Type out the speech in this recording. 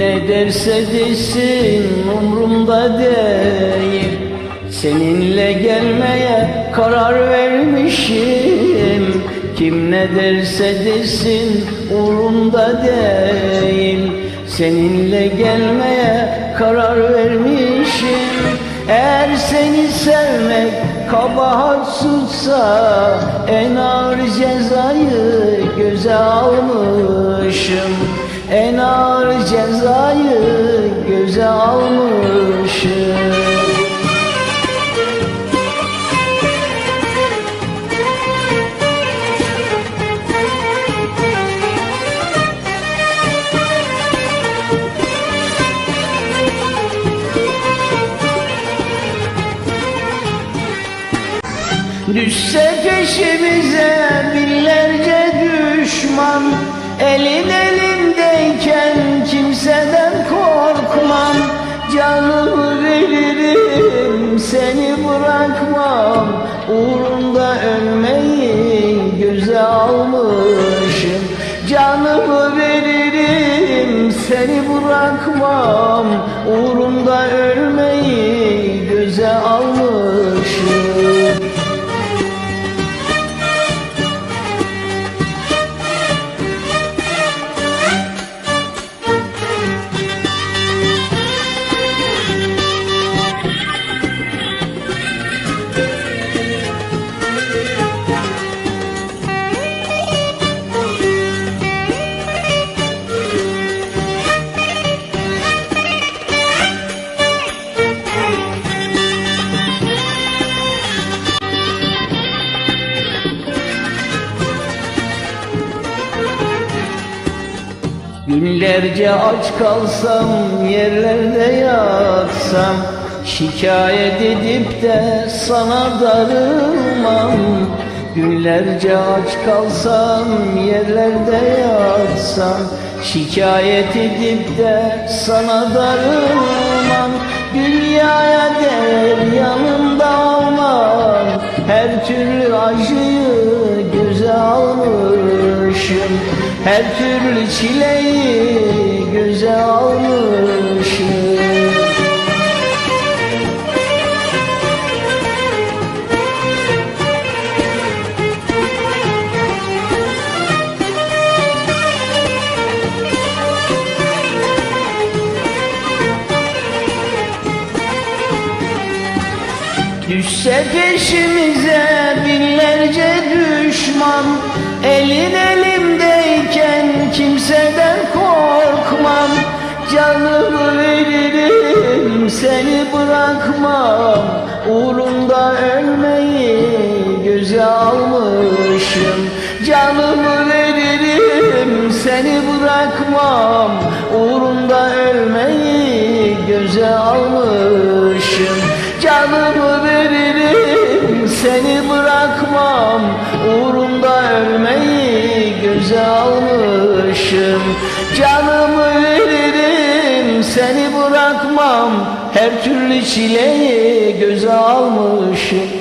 ne derse desin umrumda değil. Seninle gelmeye karar vermişim. Kim ne derse desin umrumda değil. Seninle gelmeye karar vermişim. Eğer seni sevmek kabahat suçsa En ağır cezayı göze almışım En ağır cezayı göze almışım. Düşse peşimize binlerce düşman Elin elindeyken Canımı veririm seni bırakmam. Uğrunda ölmeyi göze almışım. Canımı veririm seni bırakmam. Uğrunda ölmeyi göze almışım Günlerce aç kalsam, yerlerde yatsam Şikayet edip de sana darılmam. Günlerce aç kalsam, yerlerde yatsam Şikayet edip de sana darılmam. Dünyaya değer yanımda olmam. Her türlü acıyı göze almışım Her türlü çileyi göze almışım. Düşse peşimize binlerce düşman Elin elimdeyken kimseden korkmam. Canımı veririm seni bırakmam. Uğrunda ölmeyi göze almışım. Canımı veririm seni bırakmam. Uğrunda ölmeyi göze almışım. Canımı veririm seni bırakmam. Uğrunda ölmeyi göze almışım. Canımı veririm seni bırakmam. Her türlü çileyi göze almışım